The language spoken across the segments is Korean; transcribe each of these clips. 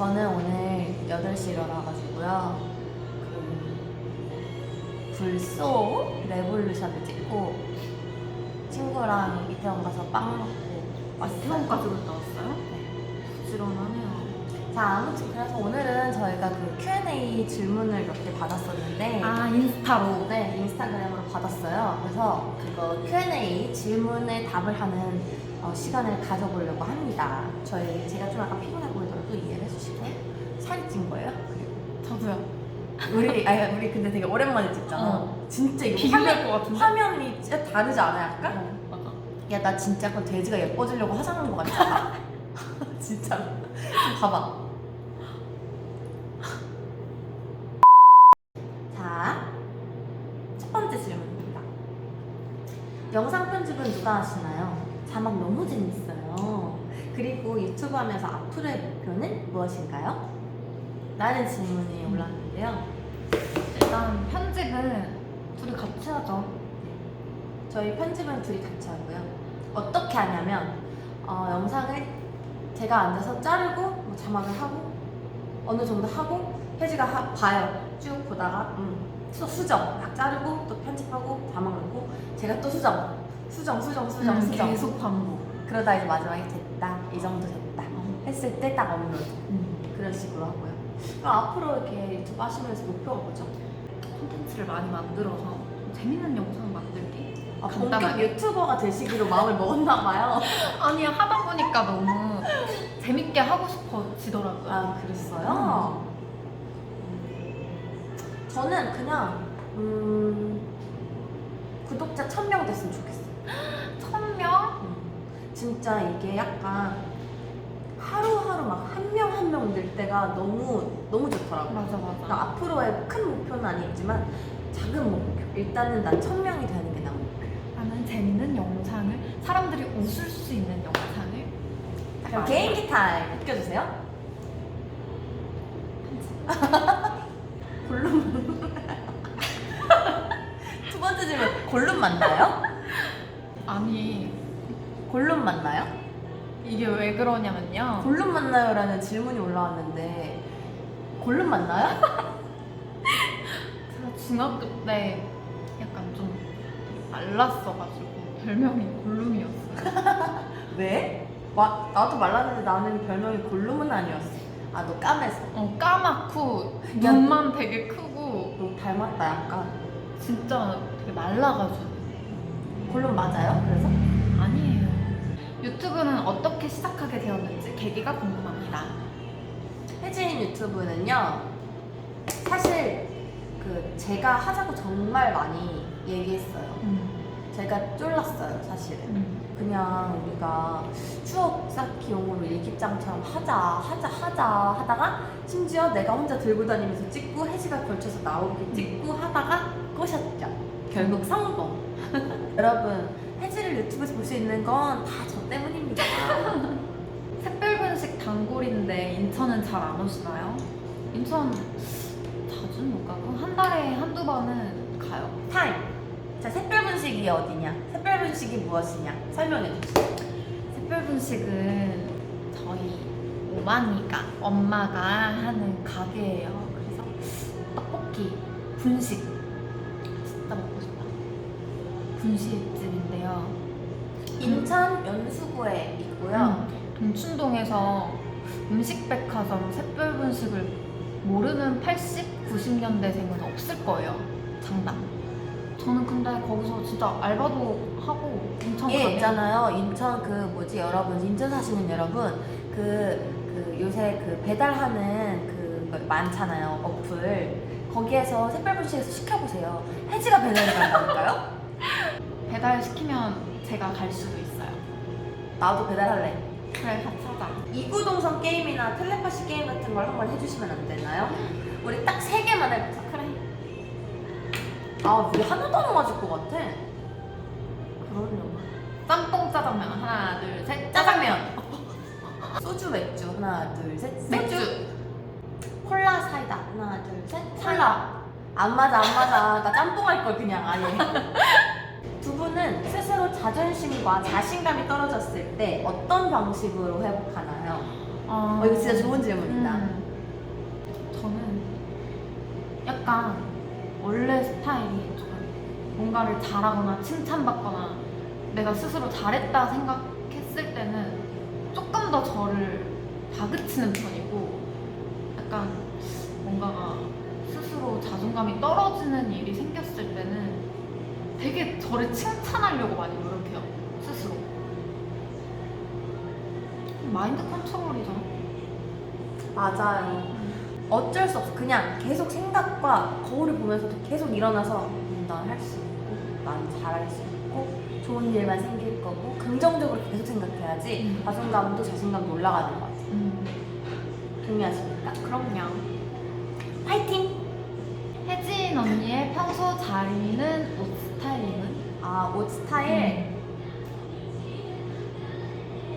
저는 오늘 8시 일어나가지고요. 그 불소 레볼루션을 찍고 친구랑 이태원 가서 빵 먹고 왔어요. 태원까지 갔다 왔어요? 네. 부지런하네요. 자, 아무튼 그래서 오늘은 저희가 그 Q&A 질문을 몇 개 받았었는데 아 인스타로. 네, 인스타그램으로 받았어요. 그래서 그거 Q&A 질문에 답을 하는 어, 시간을 가져보려고 합니다. 저희 제가 좀 약간 피곤해 보이더 라도 이해를 해주시고 살이 찐 거예요. 저도요. 우리 아니 우리 근데 되게 오랜만에 찍잖아. 어. 진짜 이거 화면, 것 같은데? 화면이 진짜 다르지 않아 약간? 어, 맞아. 야 나 진짜 약간 돼지가 예뻐지려고 화장한 거 같아. 진짜로. 좀 봐봐. 자, 첫 번째 질문입니다. 영상 편집은 누가 하시나요? 자막 너무 재밌어요. 그리고 유튜브 하면서 앞으로의 목표는 무엇인가요? 라는 질문이 올랐는데요. 일단 편집은 둘이 같이 하죠. 저희 편집은 둘이 같이 하고요. 어떻게 하냐면 어, 영상을 제가 앉아서 자르고 뭐 자막을 하고 어느 정도 하고 혜지가 하- 봐요. 쭉 보다가 음, 수, 수정 막 자르고 또 편집하고 자막 넣고 제가 또 수정 수정 수정 수정 음, 수정 계속 반복. 그러다 이제 마지막에 됐다 이 정도 됐다 어. 했을 때 딱 업로드 음. 그런 식으로 하고요. 그럼 앞으로 이렇게 유튜브 하시면서 목표가 뭐죠? 콘텐츠를 많이 만들어서 재밌는 영상 만들기? 아, 본격 간단하게. 유튜버가 되시기로 마음을 먹었나 봐요. 아니 하다 보니까 너무 재밌게 하고 싶어지더라고요. 아 그랬어요? 저는 그냥 음, 구독자 1000명 됐으면 좋겠어요? 진짜 이게 약간 하루하루 막 한 명 한 명 늘 때가 너무 너무 좋더라고요. 맞아 그러니까 맞아. 앞으로의 큰 목표는 아니지만 작은 목표. 일단은 난 1000명이 되는 게나 목표 나는 재밌는 영상을 사람들이 웃을 수 있는 영상을 그럼 개인기 타임 느껴주세요. 골룸 두 번째 질문 골룸 맞나요? 아니 골룸 맞나요? 이게 왜 그러냐면요. 골룸 맞나요?라는 질문이 올라왔는데 골룸 맞나요? 제가 중학교 때 약간 좀 말랐어가지고 별명이 골룸이었어요. 왜? 마, 나도 말랐는데 나는 별명이 골룸은 아니었어. 아 너 까매서. 어 까맣고 야, 눈만 되게 크고 너 닮았다 약간. 진짜 되게 말라가지고 골룸 맞아요? 그래서? 유튜브는 어떻게 시작하게 되었는지 계기가 궁금합니다. 혜진 유튜브는요. 사실 그 제가 하자고 정말 많이 얘기했어요. 음. 제가 쫄랐어요 사실은. 음. 그냥 우리가 추억 쌓기용으로 일기장처럼 하자 하자 하자 하다가 심지어 내가 혼자 들고 다니면서 찍고 혜지가 걸쳐서 나오게 찍고 하다가 꼬셨죠 결국 성공 여러분 혜지를 유튜브에서 볼 수 있는 건다저 때문입니다 샛별분식 단골인데 인천은 잘 안 오시나요? 인천 자주는 못 가고 한 달에 한두 번은 가요. 타임 자 샛별분식이 어디냐 샛별분식이 무엇이냐 설명해 주세요 샛별분식은 저희 오마니가 엄마가 하는 가게예요. 그래서 떡볶이 분식 진짜 먹고 싶다. 분식집인데요. 인천 연수구에 있고요 동춘동에서 음식백화점 샛별 분식을 모르는 80, 90년대생은 없을 거예요. 장담. 저는 근데 거기서 진짜 알바도 하고 엄청 얘 가게- 있잖아요. 인천 그 뭐지 여러분 인천 사시는 여러분 그, 그 요새 그 배달하는 그 많잖아요 어플 거기에서 샛별 분식에서 시켜보세요. 혜지가 배달을 간다니까요? 배달 시키면 제가 갈 수도 있어요. 나도 배달할래. 그래 같이 하자. 이구동성 게임이나 텔레파시 게임 같은 걸 한번 해주시면 안 되나요? 우리 딱 세 개만 해보자. 그래. 아 우리 하나도 안 맞을 것 같아. 그러려고. 짬뽕 짜장면 하나 둘 셋. 짜장면. 소주 맥주 하나 둘 셋. 맥주. 사이다. 하나, 둘, 셋. 콜라. 안 맞아, 안 맞아. 나 짬뽕 할 걸 그냥 아예. 두 분은 스스로 자존심과 자신감이 떨어졌을 때 어떤 방식으로 회복하나요? 어, 어, 이거 진짜 좋은 질문이다. 음. 저는 약간 원래 스타일이 좀 뭔가를 잘하거나 칭찬받거나 내가 스스로 잘했다 생각했을 때는 조금 더 저를 다그치는 편이고 약간 뭔가가 스스로 자존감이 떨어지는 일이 때는 되게 저를 칭찬하려고 많이 노력해요 스스로 마인드 컨트롤이죠 맞아요. 어쩔 수 없어. 그냥 계속 생각과 거울을 보면서도 계속 일어나서 음, 난할수 있고, 난 잘할 수 있고, 좋은 일만 생길 거고, 긍정적으로 계속 생각해야지 음. 자존감도 자신감도 올라가는 것 같아요. 음, 동의하십니까? 그럼요 파이팅! 혜진 언니의 평소 잘 입는 옷 스타일링은? 아, 옷 스타일.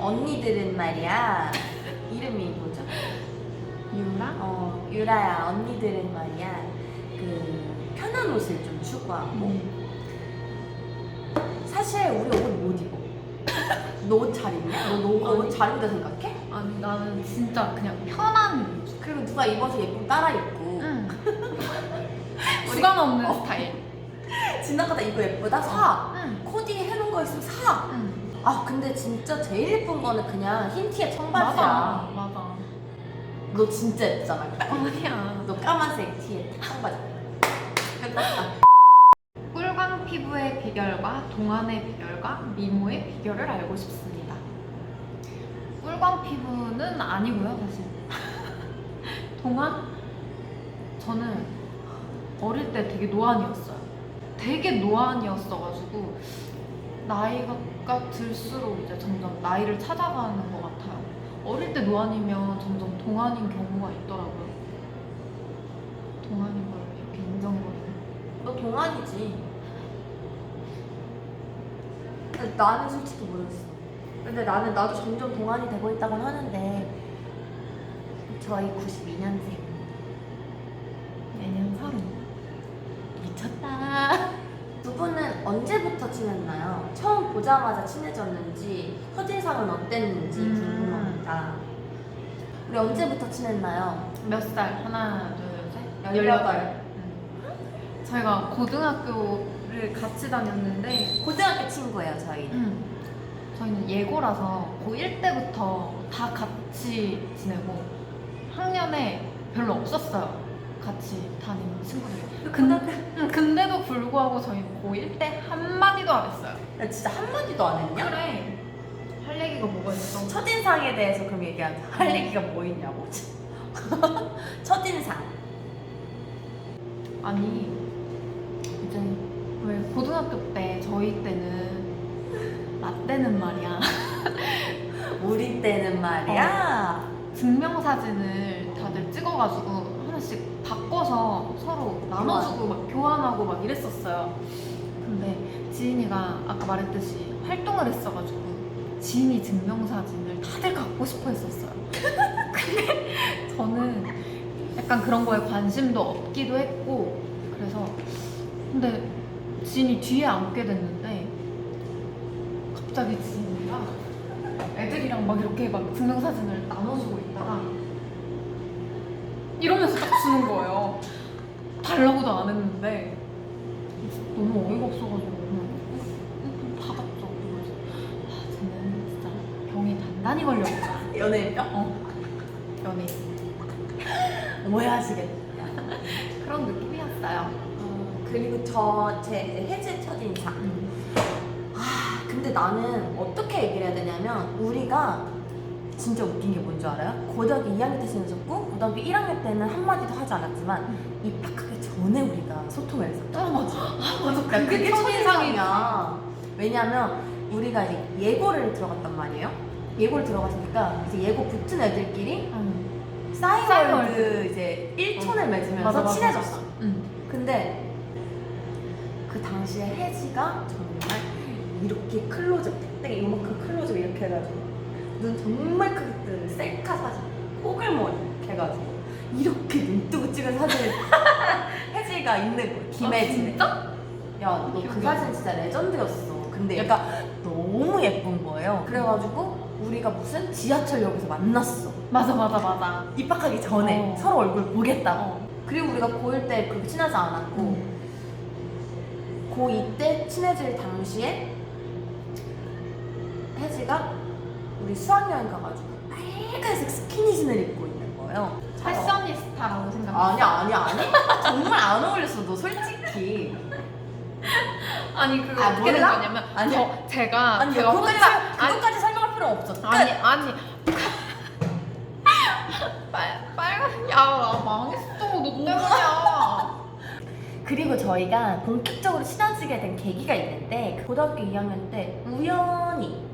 언니들은 말이야. 이름이 뭐죠? 유라? 어, 유라야, 언니들은 말이야. 그, 편한 옷을 좀 추구하고. 사실 우리 옷 못 입어. 너 옷 잘 입냐? 너옷 잘 입는다 생각해? 아니 나는 진짜 그냥 편한 그리고 누가 입어서 예쁘면 따라 입고. 응 주관 없는 스타일 지나가다 이거 예쁘다? 사. 응 코디 해놓은 거 있으면 사. 응. 아, 근데 진짜 제일 예쁜 거는 그냥 흰 티에 맞아 청바지야. 맞아 너 진짜 예쁘잖아. 아니야 너 까만색 티에 청바지. 끝났다. 꿀광 피부의 비결과 동안의 비결과 미모의 비결을 알고 싶습니다 꿀광 피부는 아니고요 사실 동안? 저는 어릴 때 되게 노안이었어요. 되게 노안이었어가지고 나이가 들수록 이제 점점 나이를 찾아가는 것 같아요. 어릴 때 노안이면 점점 동안인 경우가 있더라고요. 동안인 걸 이렇게 인정거리는. 너 동안이지. 근데 나는 솔직히 모르겠어. 근데 나는 나도 점점 동안이 되고 있다고 하는데 저희 92년생. 내년 서른 미쳤다. 두 분은 언제부터 친했나요? 처음 보자마자 친해졌는지 첫인상은 어땠는지 음. 궁금합니다. 우리 언제부터 친했나요? 몇 살? 하나, 둘, 셋? 열여덟. 음. 저희가 고등학교를 같이 다녔는데 고등학교 친구예요 저희. 음. 저희는 예고라서 고1 때부터 다 같이 지내고 학년에 별로 없었어요. 같이 다니는 친구들이. 근데, 음, 근데도 불구하고 저희 고1 때 한마디도 안 했어요. 야, 진짜 한마디도 안 했냐? 그래. 할 얘기가 뭐가 있어? 첫인상에 대해서 그럼 얘기하자. 할 얘기가 뭐 있냐고. 첫인상. 아니 이제 왜 고등학교 때 저희 때는 라떼는 말이야 우리 때는 말이야. 증명사진을 다들 찍어가지고 바꿔서 서로 나눠주고 막 교환하고 막 이랬었어요. 근데 지인이가 아까 말했듯이 활동을 했어가지고 지인이 증명사진을 다들 갖고 싶어 했었어요. 근데 저는 약간 그런 거에 관심도 없기도 했고 그래서 근데 지인이 뒤에 앉게 됐는데 갑자기 지인이가 애들이랑 막 이렇게 막 증명사진을 나눠주고 있다가 이러면서 딱 주는 거예요 달라고도 안 했는데 너무 어이가 없어가지고 받았죠 아 쟤는 진짜 병이 단단히 걸려보자 연예인병? 어 연예인 오해하시겠다. 그런 느낌이었어요 어, 그리고 저, 제 해제 첫인상. 아, 근데 나는 어떻게 얘기를 해야 되냐면, 우리가 진짜 웃긴 게 뭔 줄 알아요? 고등학교 2학년 때 친해졌고, 고등학교 1학년 때는 한마디도 하지 않았지만, 입학하기 전에 우리가 소통을 했었죠. 어 맞아 아 맞아 그러니까 그게 그게 첫인상이지 첫인상이야. 왜냐면 우리가 이제 예고를 들어갔단 말이에요. 예고를 들어갔으니까 이제 예고 붙은 애들끼리 응. 싸이월드 이제 1촌을 맺으면서 맞아, 맞아. 친해졌어. 응. 근데 그 당시에 혜지가 정말 이렇게 클로즈업, 땡 이만큼 클로즈업 이렇게 해가지고 눈 정말 크게 뜨는 셀카 사진, 꼬글머리 해가지고 이렇게 눈 뜨고 찍은 사진을 혜지가 있는 거야. 김혜지. 아, 진짜? 야, 너그 기억이 사진 진짜 레전드였어. 근데 얘가 너무 예쁜 거예요. 그래가지고 우리가 무슨 지하철역에서 만났어. 맞아 맞아 맞아. 입학하기 전에 어. 서로 얼굴 보겠다고. 어. 그리고 우리가 고1 때 그렇게 친하지 않았고 음. 고2 때 친해질 당시에 혜지가 우리 수학여행 가가지고 빨간색 스키니진을 입고 거예요. 패셔니스타라고 생각해. 아니야 아니야 아니 정말 안 어울렸어 너 솔직히 아니 그거 아, 어떻게 된 몰라? 거냐면 아니야. 저 제가 아니 제가 그것까지, 혼자 설- 그것까지 설명할 필요 없어 끝. 아니 아니 빨 빨간 야 망했어 너 때문이야. 그리고 저희가 본격적으로 친해지게 된 계기가 있는데 그 고등학교 2학년 때 우연히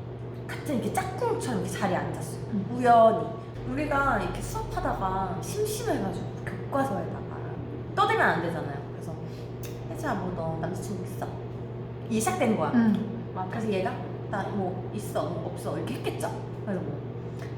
같은 이렇게 짝꿍처럼 이렇게 자리에 앉았어요 음. 우연히 우리가 이렇게 수업하다가 심심해가지고 교과서에다가 떠들면 안 되잖아요 그래서 혜지야 뭐 너 남자친구 있어? 이게 시작된 거야 응. 그래서 얘가 나 뭐 있어 뭐 없어 이렇게 했겠죠? 그래서 뭐,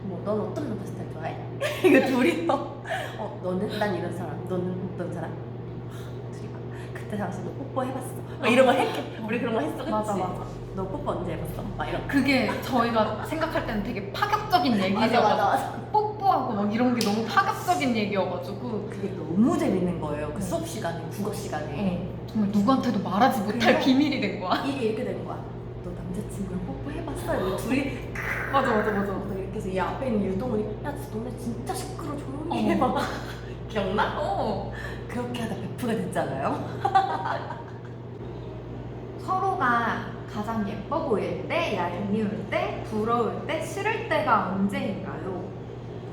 뭐 너는 어떤 남자 스타일 좋아해? 이거 둘이 어 너는 난 이런 사람 너는 어떤 사람? 하, 둘이 막 그때 당시 너 뽀뽀 해봤어 막 이런 거 했겠 우리 그런 거 했어 그치? 맞아 맞아. 너 뽀뽀 언제 해봤어? 막 이런 그게 저희가 생각할 때는 되게 파격적인 맞아 맞아 뽀뽀하고 막 이런 게 너무 파격적인 얘기여가지고 그게 너무 재밌는 거예요 그 수업 시간에 국어 시간에 어, 정말 누구한테도 말하지 못할 그래? 비밀이 된 거야. 이게 이렇게 된 거야 너 남자친구랑 뽀뽀 해봤어? 이러고 둘이 맞아 맞아 맞아. 막 이렇게 해서 얘 앞에 있는 유동훈이 야 너네 진짜 시끄러 조용히 해 어. 막 기억나? 어. 그렇게 하다 베프가 됐잖아요. 서로가 가장 예뻐 보일 때, 얄미울 때, 부러울 때, 싫을 때가 언제인가요?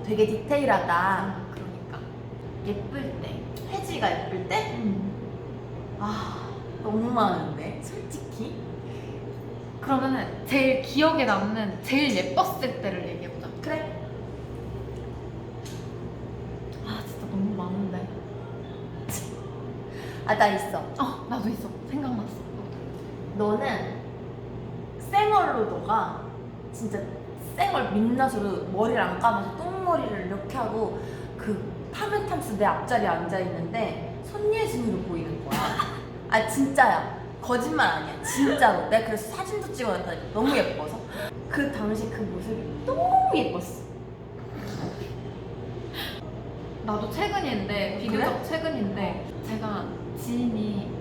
되게 디테일하다. 아, 그러니까 예쁠 때. 혜지가 예쁠 때? 음. 아, 너무 많은데, 솔직히. 그러면은 제일 기억에 남는 제일 예뻤을 때를 얘기해보자. 그래. 아 진짜 너무 많은데. 아, 나 있어. 아 나도 있어. 생각났어. 너는 쌩얼로 너가 진짜 쌩얼 민낯으로 머리를 안 감아서 똥머리를 이렇게 하고 그 파멘탐스 내 앞자리에 앉아 있는데 손예진으로 보이는 거야. 아, 진짜야. 거짓말 아니야. 진짜로. 내가 그래서 사진도 찍어놨다. 너무 예뻐서. 그 당시 그 모습이 너무 예뻤어. 나도 최근인데 어, 비교적 최근인데 제가 지인이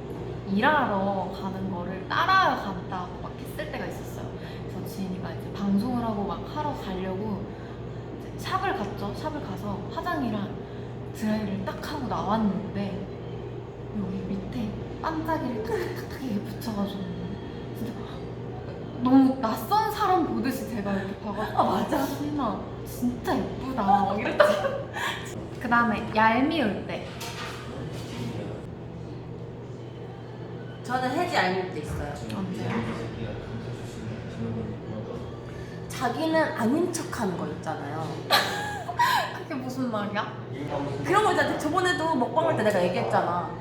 일하러 가는 거를 따라간다고 막 했을 때가 있었어요. 그래서 지인이가 이제 방송을 하고 막 하러 가려고 이제 샵을 갔죠. 샵을 가서 화장이랑 드라이를 딱 하고 나왔는데 여기 밑에 반짝이를 탁탁탁 이렇게 붙여가지고 진짜 너무 낯선 사람 보듯이 제가 이렇게 봐가지고 아, 맞아. 희나 진짜 예쁘다 막 이랬다. 그 다음에 얄미울 때 저는 알릴 때 있어요. 자기는 아닌 척 하는 거 있잖아요. 그게 무슨 말이야? 그런 거 있잖아. 저번에도 먹방할 때 내가 얘기했잖아.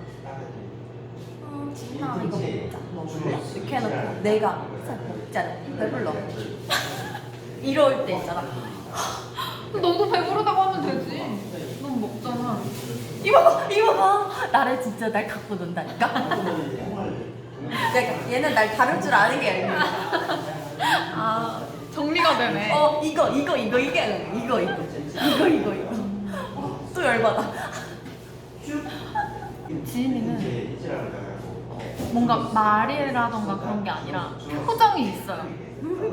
음, 진아 이거 먹자. 먹을래? 이렇게 해놓고 내가 살 먹자. 배불러. 이럴 때 있잖아. 너도 배부르다고 하면 되지. 넌 먹잖아. 이거 봐, 이거 봐. 나를 진짜 날 갖고 논다니까. 그러니까 얘는 날 다룰 줄 아는 게 얄미워. 아 정리가 되네. 어 이거 이거 이거 이게 얄미워. 이거 이거 이거 이거 이거. 어, 또 열받아. 지인이는 뭔가 말이라던가 그런 게 아니라 표정이 있어요.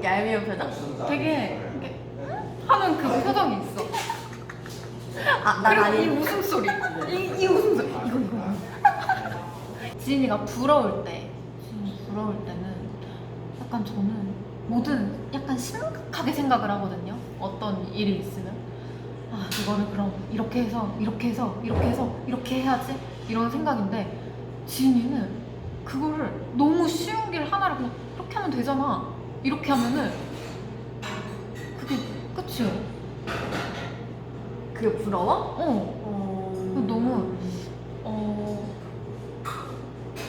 얄미운 표정. 되게 이렇게 하는 그 표정이 있어. 아, 난 그리고 이 아니. 웃음소리. 이, 이 웃음소리. 이거 이거. 지인이가 부러울 때, 부러울 때는 약간 저는 뭐든 약간 심각하게 생각을 하거든요. 어떤 일이 있으면. 아, 이거를 그럼 이렇게 해서, 이렇게 해서, 이렇게 해서, 이렇게 해야지? 이런 생각인데, 지인이는 그거를 너무 쉬운 길 하나를 그냥 이렇게 하면 되잖아. 이렇게 하면은 그게 끝이에요. 그게 부러워? 어. 어... 너무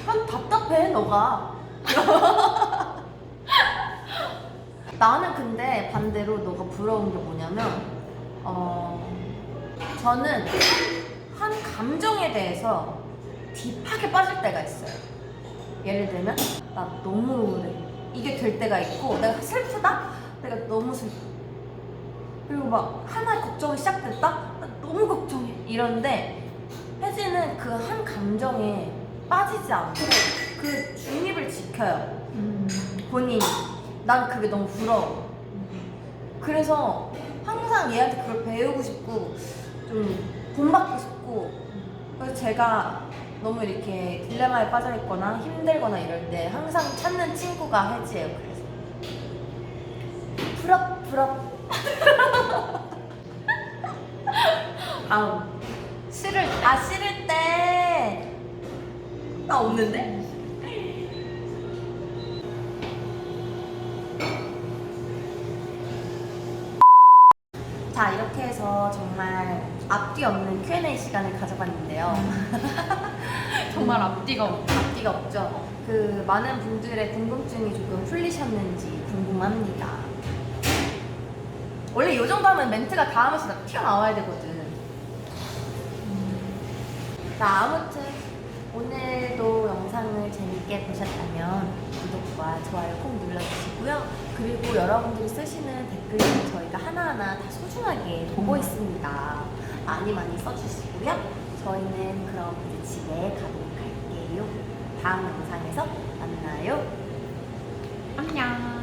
어난 답답해 너가 나는 근데 반대로 너가 부러운 게 뭐냐면 어 저는 한 감정에 대해서 딥하게 빠질 때가 있어요. 예를 들면 나 너무 우울해. 이게 될 때가 있고 내가 슬프다? 내가 너무 슬퍼. 그리고 막 하나의 걱정이 시작됐다? 나 너무 걱정해. 이런데 혜진은 그 한 감정에 빠지지 않고 그 중립을 지켜요. 음. 본인이. 난 그게 너무 부러워. 그래서 항상 얘한테 그걸 배우고 싶고 좀 본받고 싶고 그래서 제가 너무 이렇게 딜레마에 빠져 있거나 힘들거나 이럴 때 항상 찾는 친구가 혜지예요. 그래서 부럽 부럽. 다음 싫을 때. 아 싫을 때. 나 없는데? 정말 앞뒤 없는 Q&A 시간을 가져봤는데요. 정말 앞뒤가 없 앞뒤가 없죠. 그 많은 분들의 궁금증이 조금 풀리셨는지 궁금합니다. 원래 이 정도 하면 멘트가 다음에서 나- 튀어나와야 되거든. 자, 아무튼 오늘도 영상을 재밌게 보셨다면 구독과 좋아요 꼭 눌러주시고요. 그리고 여러분들이 쓰시는 댓글을 저희가 하나하나 다 소중하게 보고 음. 있습니다. 많이 많이 써주시고요. 저희는 그럼 이제 집에 가도록 할게요. 다음 영상에서 만나요. 안녕.